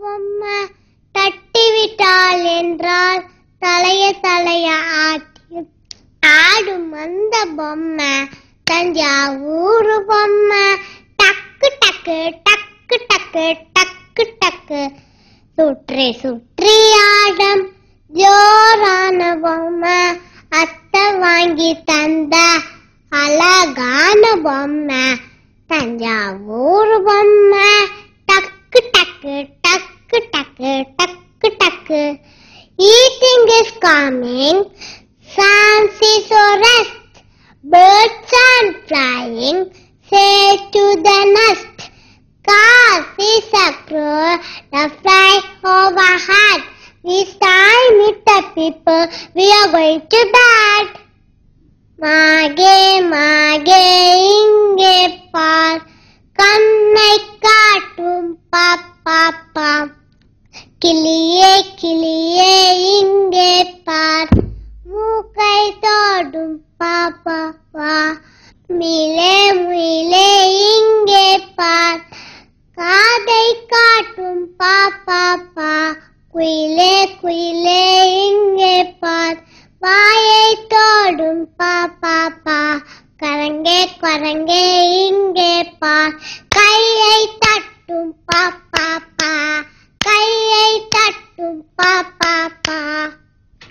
பொம்மை தட்டிவிட்டாள் என்றால் தலைய தலைய ஆட்டி ஆடும் அந்த பொம்மை தஞ்சாவூர் பொம்மை டக்கு டக்கு டக்கு டக்கு டக்கு டக்கு. சுற்றி சுற்றி ஆடம் ஜோரான பொம்மை அத்தை வாங்கி தந்த அழகான பொம்மை. தஞ்சாவூர் பொம்மை eating is coming, sun is or rest, birds are flying, say to the nest. Cars is across the fly overhead. This time with the people we are going to bed. Mage mage inge par kannai kaatum pap pap மூக்கை தோடும் பாப்பா வா. மிலே மிலே இங்கே பார். காதை காட்டும் பாப்பா பா. குயிலே குயிலே இங்கே பார். வாயை தோடும் பாப்பா பா. கரங்கே கரங்கே இங்கே பார்.